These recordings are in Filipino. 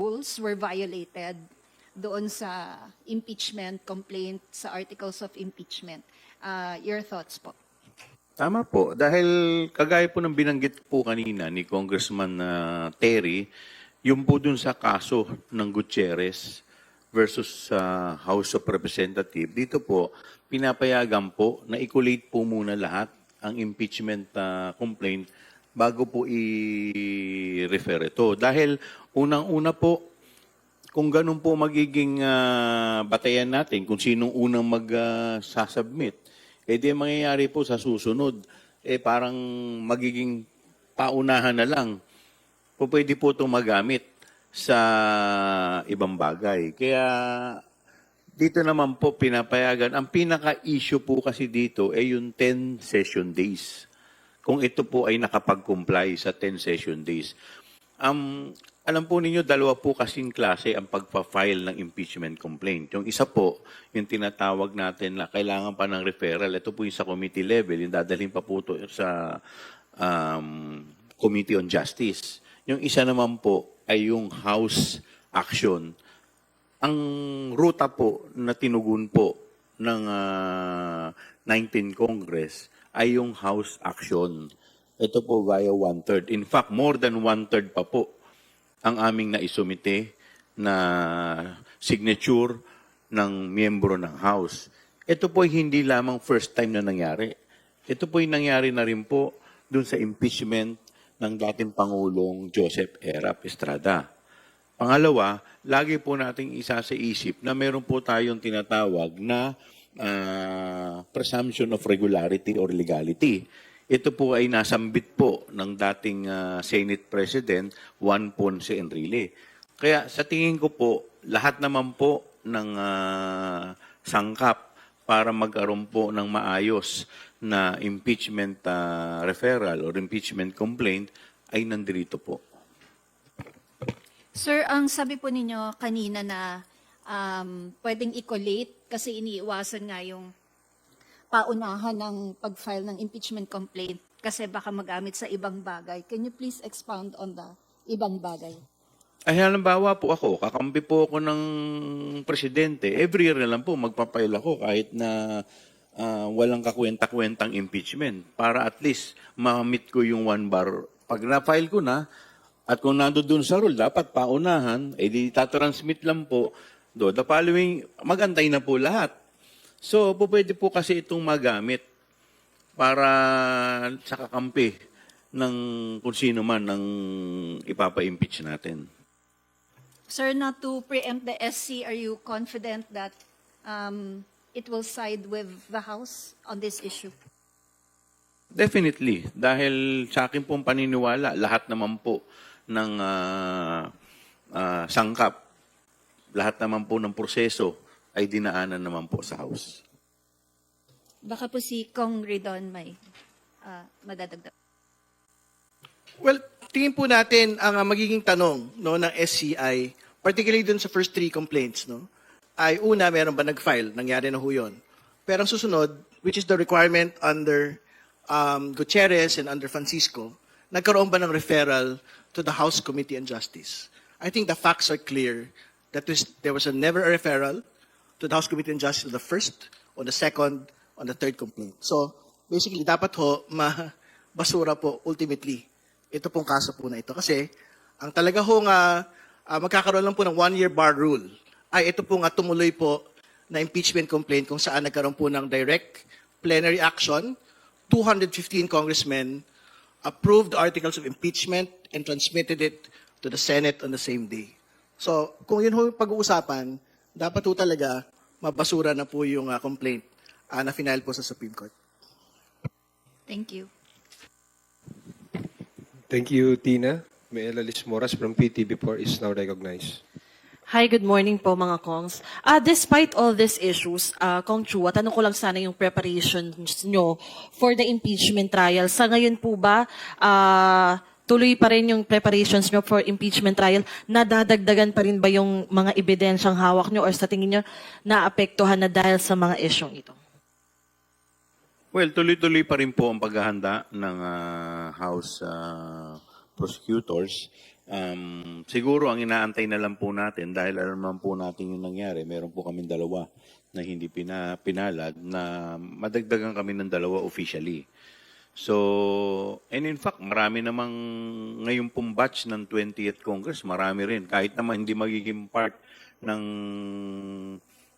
rules were violated doon sa impeachment complaint, sa articles of impeachment. Uh, your thoughts po? Tama po. Dahil kagaya po ng binanggit po kanina ni Congressman ah, Terry, yung po dun sa kaso ng Gutierrez versus sa House of Representative, dito po, pinapayagan po na i-collate po muna lahat ang impeachment ah, complaint bago po i-refer ito. Dahil unang-una po, kung ganun po magiging ah, batayan natin, kung sinong unang mag-sasubmit, eh di ang mangyayari po sa susunod, eh parang magiging paunahan na lang. Po pwede po itong magamit sa ibang bagay. Kaya dito naman po pinapayagan, ang pinaka-issue po kasi dito ay yung 10 session days. Kung ito po ay nakapag-comply sa 10 session days. Um, alam po ninyo, dalawa po kasing klase ang pagpa-file ng impeachment complaint. Yung isa po, yung tinatawag natin na kailangan pa ng referral. Ito po yung sa committee level, yung dadalhin pa po to sa um, Committee on Justice. Yung isa naman po ay yung House action. Ang ruta po na tinugon po ng ah, 19 Congress ay yung House action. Ito po via one-third. In fact, more than one-third pa po ang aming naisumite na signature ng miyembro ng House. Ito po ay hindi lamang first time na nangyari. Ito po ay nangyari na rin po dun sa impeachment ng dating Pangulong Joseph Erap Estrada. Pangalawa, lagi po nating isa sa isip na meron po tayong tinatawag na ah, presumption of regularity or legality. Ito po ay nasambit po ng dating ah, Senate President Juan Ponce Enrile. Kaya sa tingin ko po, lahat naman po ng ah, sangkap para magkaroon po ng maayos na impeachment ah, referral or impeachment complaint ay nandito po. Sir, ang sabi po ninyo kanina na um, pwedeng i-collate kasi iniiwasan nga yung paunahan ng pag-file ng impeachment complaint kasi baka magamit sa ibang bagay. Can you please expound on the ibang bagay? Ay, halimbawa po ako, kakampi po ako ng presidente. Every year na lang po magpapail ako kahit na ah, walang kakwenta-kwentang impeachment para at least ma-meet ko yung one bar. Pag na-file ko na, at kung nando dun sa rule, dapat paunahan, eh di tatransmit lang po. Do, the following, magantay na po lahat. So, pwede po kasi itong magamit para sa kakampi ng kung sino man ng ipapa-impeach natin. Sir, not to preempt the SC, are you confident that um, it will side with the House on this issue? Definitely. Dahil sa akin pong paniniwala, lahat naman po ng ah, ah, sangkap, lahat naman po ng proseso ay dinaanan naman po sa House. Baka po si Kong Ridon may uh, madadagdag. Well, tingin po natin ang ah, magiging tanong no ng SCI, particularly dun sa first three complaints, no, ay una, meron ba nag-file? Nangyari na ho yun. Pero ang susunod, which is the requirement under um, Gutierrez and under Francisco, nagkaroon ba ng referral to the House Committee on Justice? I think the facts are clear that there was a never a referral to the House Committee on Justice on the first, on the second, on the third complaint. So, basically, dapat ho, ma basura po, ultimately, ito pong kaso po na ito. Kasi, ang talaga ho nga, ah, magkakaroon lang po ng one-year bar rule, ay ito po nga tumuloy po na impeachment complaint kung saan nagkaroon po ng direct plenary action, 215 congressmen approved articles of impeachment and transmitted it to the Senate on the same day. So, kung yun ho yung pag-uusapan, dapat po talaga mabasura na po yung ah, complaint ah, na final po sa Supreme Court. Thank you. Thank you, Tina. May Elalis Moras from PTV4 is now recognized. Hi, good morning po mga Kongs. Ah, despite all these issues, uh, Kong Chua, tanong ko lang sana yung preparations nyo for the impeachment trial. Sa ngayon po ba, ah, tuloy pa rin yung preparations nyo for impeachment trial? Nadadagdagan pa rin ba yung mga ebidensyang hawak nyo or sa tingin nyo naapektuhan na dahil sa mga isyong ito? Well, tuloy-tuloy pa rin po ang paghahanda ng ah, House ah, prosecutors. Um, siguro ang inaantay na lang po natin dahil alam naman po natin yung nangyari. Meron po kami dalawa na hindi pina, pinalad na madagdagan kami ng dalawa officially. So, and in fact, marami namang ngayon pong batch ng 20th Congress, marami rin. Kahit naman hindi magiging part ng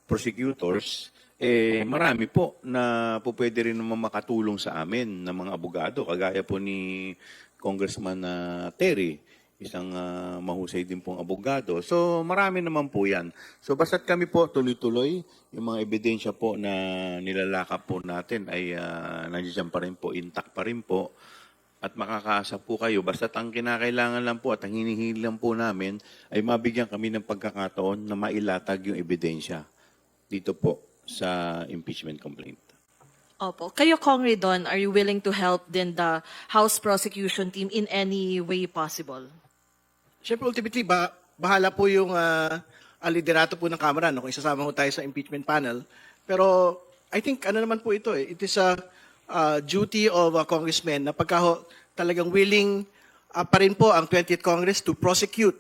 prosecutors, eh marami po na po pwede rin naman makatulong sa amin ng mga abogado. Kagaya po ni Congressman ah, Terry, isang ah, mahusay din pong abogado. So marami naman po yan. So basta't kami po tuloy-tuloy, yung mga ebidensya po na nilalakap po natin ay uh, nandiyan pa rin po, intact pa rin po at makakaasa po kayo. Basta't ang kinakailangan lang po at ang hinihingil lang po namin ay mabigyan kami ng pagkakataon na mailatag yung ebidensya dito po sa impeachment complaint. Opo. Kayo, Kong Ridon, are you willing to help din the House prosecution team in any way possible? Siyempre, ultimately, ba, bahala po yung uh, liderato po ng Kamara no, kung isasama ho tayo sa impeachment panel. Pero I think ano naman po ito eh, it is a uh, duty of a congressman na pagka talagang willing uh, pa rin po ang 20th Congress to prosecute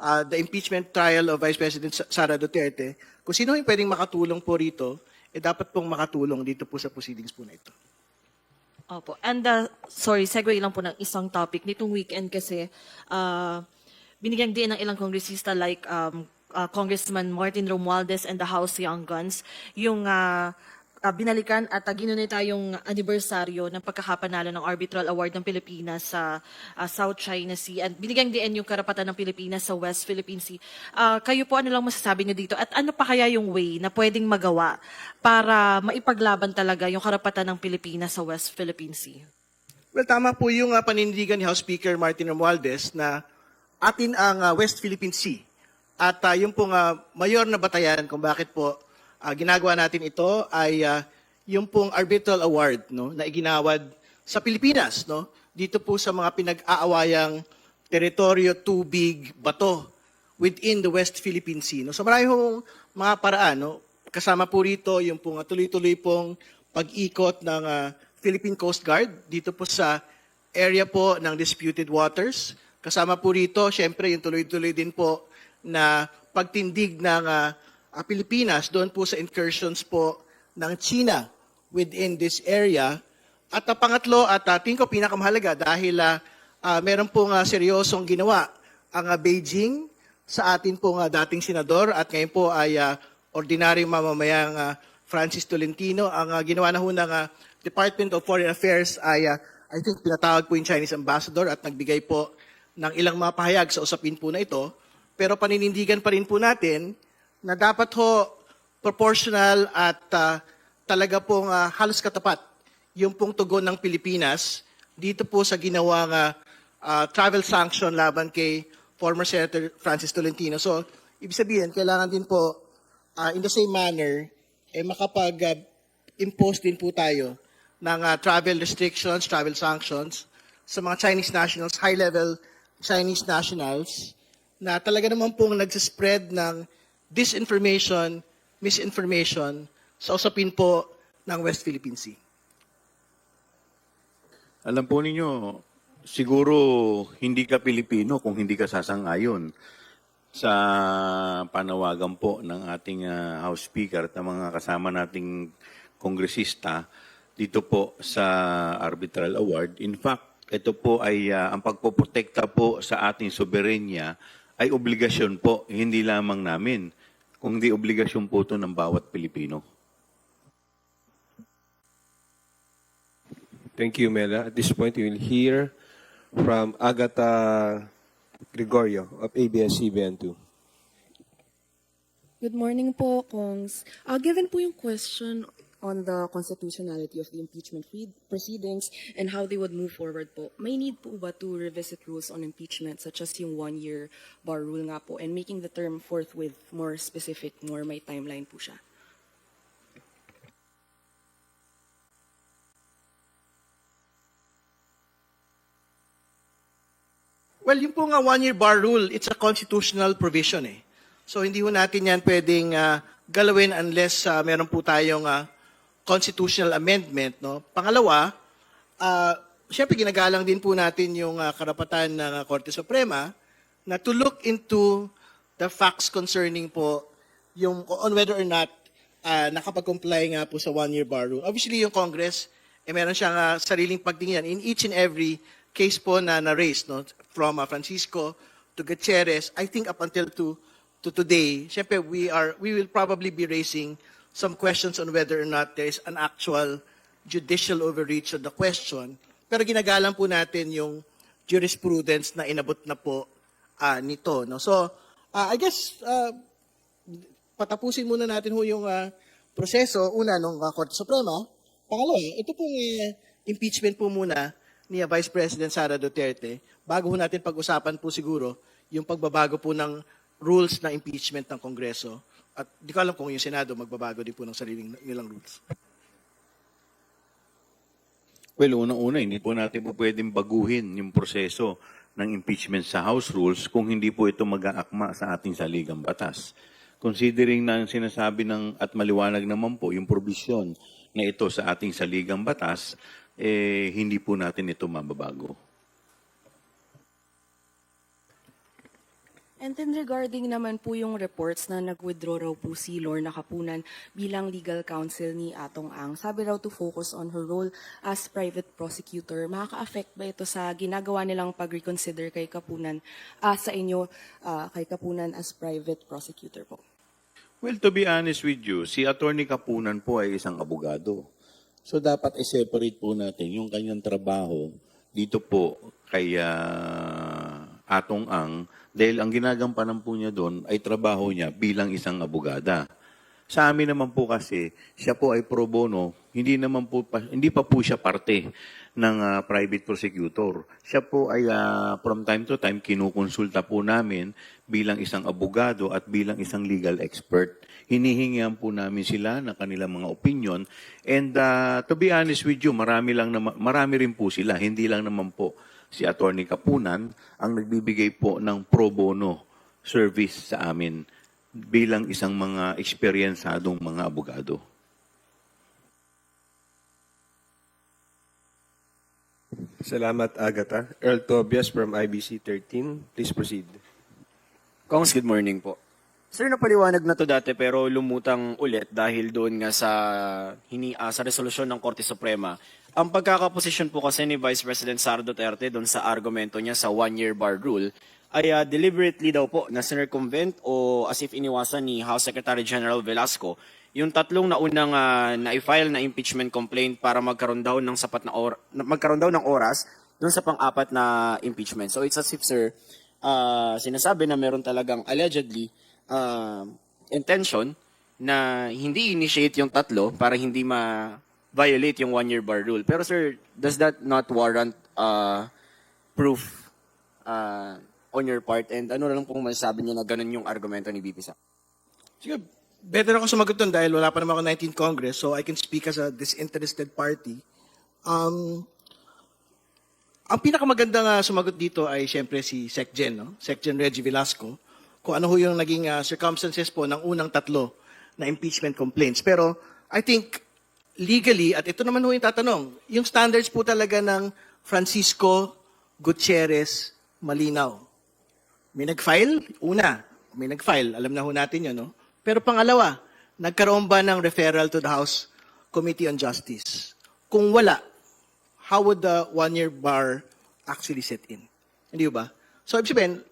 uh, the impeachment trial of Vice President Sa- Sara Duterte. Kung sino yung pwedeng makatulong po rito, eh dapat pong makatulong dito po sa proceedings po na ito. Opo. And uh, sorry, segue lang po ng isang topic. Nitong weekend kasi, uh, binigyan din ng ilang kongresista like um, uh, Congressman Martin Romualdez and the House Young Guns yung uh, uh, binalikan at uh, ginunita yung anibersaryo ng pagkakapanalo ng Arbitral Award ng Pilipinas sa uh, South China Sea and binigyan din yung karapatan ng Pilipinas sa West Philippine Sea. Uh, kayo po, ano lang masasabi niyo dito? At ano pa kaya yung way na pwedeng magawa para maipaglaban talaga yung karapatan ng Pilipinas sa West Philippine Sea? Well, tama po yung uh, panindigan ni House Speaker Martin Romualdez na atin ang uh, West Philippine Sea. At uh, yung pong uh, mayor na batayan kung bakit po uh, ginagawa natin ito ay uh, yung pong arbitral award no, na iginawad sa Pilipinas. No? Dito po sa mga pinag-aawayang teritoryo, tubig, bato within the West Philippine Sea. No? So marami pong mga paraan. No? Kasama po rito yung pong tuloy-tuloy pong pag-ikot ng uh, Philippine Coast Guard dito po sa area po ng disputed waters. Kasama po rito, syempre, yung tuloy-tuloy din po na pagtindig ng ah, Pilipinas doon po sa incursions po ng China within this area. At ang pangatlo, at uh, tingin ko pinakamahalaga dahil ah, ah, meron pong ah, seryosong ginawa ang ah, Beijing sa atin pong ah, dating senador at ngayon po ay uh, ordinaryong mamamayang ah, Francis Tolentino. Ang ah, ginawa na ho ng ah, Department of Foreign Affairs ay ah, I think pinatawag po yung Chinese ambassador at nagbigay po ng ilang mga pahayag sa usapin po na ito. Pero paninindigan pa rin po natin na dapat ho proportional at ah, talaga pong ah, halos katapat yung pong tugon ng Pilipinas dito po sa ginawang ah, ah, travel sanction laban kay former Senator Francis Tolentino. So, ibig sabihin, kailangan din po ah, in the same manner, eh, makapag-impose din po tayo ng ah, travel restrictions, travel sanctions sa mga Chinese nationals, high-level Chinese nationals, na talaga naman pong nagsispread ng disinformation, misinformation sa usapin po ng West Philippine Sea. Alam po ninyo, siguro hindi ka Pilipino kung hindi ka sasang-ayon sa panawagan po ng ating ah, House Speaker at ng mga kasama nating kongresista dito po sa Arbitral Award. In fact, ito po ay ah, ang pagpoprotekta po sa ating soberenya ay obligasyon po, hindi lamang namin, kundi obligasyon po ito ng bawat Pilipino. Thank you, Mela. At this point, we will hear from Agatha Gregorio of ABS-CBN 2. Good morning po, Kongs. Uh, given po yung question on the constitutionality of the impeachment proceedings and how they would move forward po, may need po ba to revisit rules on impeachment such as yung one-year bar rule nga po and making the term forthwith more specific, more may timeline po siya? Well, yung po nga one-year bar rule, it's a constitutional provision eh. So hindi ho natin yan pwedeng ah, galawin unless ah, meron po tayong ah, constitutional amendment. No? Pangalawa, uh, siyempre ginagalang din po natin yung ah, karapatan ng ah, Korte Suprema na to look into the facts concerning po yung on whether or not uh, nakapag-comply nga po sa one-year bar rule. Obviously, yung Congress, eh, meron siyang ah, sariling pagtingin in each and every case po na na-raise, no? from ah, Francisco to Gutierrez, I think up until to to today, syempre we are we will probably be raising some questions on whether or not there is an actual judicial overreach of the question. Pero ginagalang po natin yung jurisprudence na inabot na po ah, nito. No? So, ah, I guess, ah, patapusin muna natin ho yung ah, proseso. Una, nung ah, Korte Suprema. Pangalawa, ito pong eh, impeachment po muna ni Vice President Sara Duterte. Bago ho natin pag-usapan po siguro yung pagbabago po ng rules na impeachment ng Kongreso. At di ko alam kung yung Senado magbabago din po ng sariling nilang rules. Well, unang-una, hindi po natin po pwedeng baguhin yung proseso ng impeachment sa House Rules kung hindi po ito mag-aakma sa ating saligang batas. Considering na sinasabi ng at maliwanag naman po yung provision na ito sa ating saligang batas, eh, hindi po natin ito mababago. And then regarding naman po yung reports na nag-withdraw raw po si Lorna Kapunan bilang legal counsel ni Atong Ang, sabi raw to focus on her role as private prosecutor. Makaka-affect ba ito sa ginagawa nilang pag-reconsider kay Kapunan, ah, sa inyo, ah, kay Kapunan as private prosecutor po? Well, to be honest with you, si Attorney Kapunan po ay isang abogado. So dapat i-separate po natin yung kanyang trabaho dito po kay ah, Atong Ang dahil ang ginagampanan po niya doon ay trabaho niya bilang isang abogada. Sa amin naman po kasi, siya po ay pro bono, hindi naman po pa, hindi pa po siya parte ng ah, private prosecutor. Siya po ay ah, from time to time kinukonsulta po namin bilang isang abogado at bilang isang legal expert. Hinihingihan po namin sila ng kanilang mga opinion and ah, to be honest with you, marami lang naman, marami rin po sila, hindi lang naman po si Attorney Kapunan ang nagbibigay po ng pro bono service sa amin bilang isang mga eksperyensadong mga abogado. Salamat, Agatha. Earl Tobias from IBC 13. Please proceed. Kongs, good morning po. Sir, napaliwanag na to dati pero lumutang ulit dahil doon nga sa, hini, ah, sa resolusyon ng Korte Suprema. Ang pagkakaposisyon po kasi ni Vice President Sara Duterte doon sa argumento niya sa one-year bar rule ay ah, deliberately daw po na sinircumvent o as if iniwasan ni House Secretary General Velasco yung tatlong naunang uh, na-file na impeachment complaint para magkaroon daw ng sapat na or magkaroon daw ng oras doon sa pang-apat na impeachment. So it's as if sir ah, sinasabi na meron talagang allegedly ah, intention na hindi initiate yung tatlo para hindi ma-violate yung one-year bar rule. Pero sir, does that not warrant uh, proof uh, on your part? And ano lang pong masasabi niyo na ganun yung argumento ni BP Sa? Sige, better ako sumagot doon dahil wala pa naman ako 19th Congress, so I can speak as a disinterested party. Um, ang pinakamaganda nga sumagot dito ay siyempre si SecGen, no? SecGen Reggie Velasco, kung ano ho yung naging ah, circumstances po ng unang tatlo na impeachment complaints. Pero I think legally, at ito naman ho yung tatanong, yung standards po talaga ng Francisco Gutierrez Malinaw. May nag-file? Una, may nag-file. Alam na ho natin yun, no? Pero pangalawa, nagkaroon ba ng referral to the House Committee on Justice? Kung wala, how would the one-year bar actually set in? Hindi ba? So, ibig sabihin,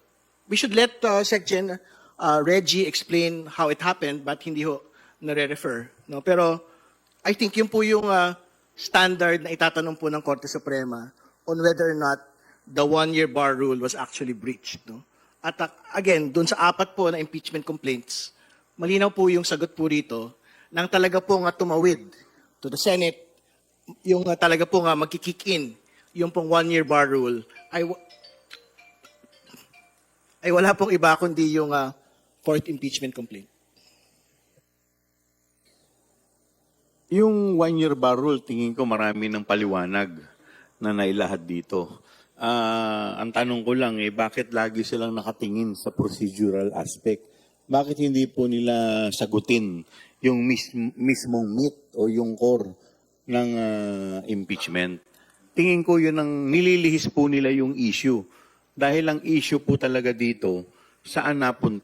we should let uh, Section uh, Reggie explain how it happened, but hindi ho nare-refer. No? Pero, I think yun po yung uh, standard na itatanong po ng Korte Suprema on whether or not the one-year bar rule was actually breached. No? At uh, again, dun sa apat po na impeachment complaints, malinaw po yung sagot po rito nang talaga po nga tumawid to the Senate, yung uh, talaga po nga magkikick in yung pong one-year bar rule ay, ay wala pong iba kundi yung uh, fourth impeachment complaint. Yung one-year bar rule, tingin ko marami ng paliwanag na nailahad dito. Ah, ang tanong ko lang eh, bakit lagi silang nakatingin sa procedural aspect? Bakit hindi po nila sagutin yung mis- mismong meat o yung core ng ah, impeachment? Tingin ko yun ang nililihis po nila yung issue Dahil ang issue po talaga dito, saan napunta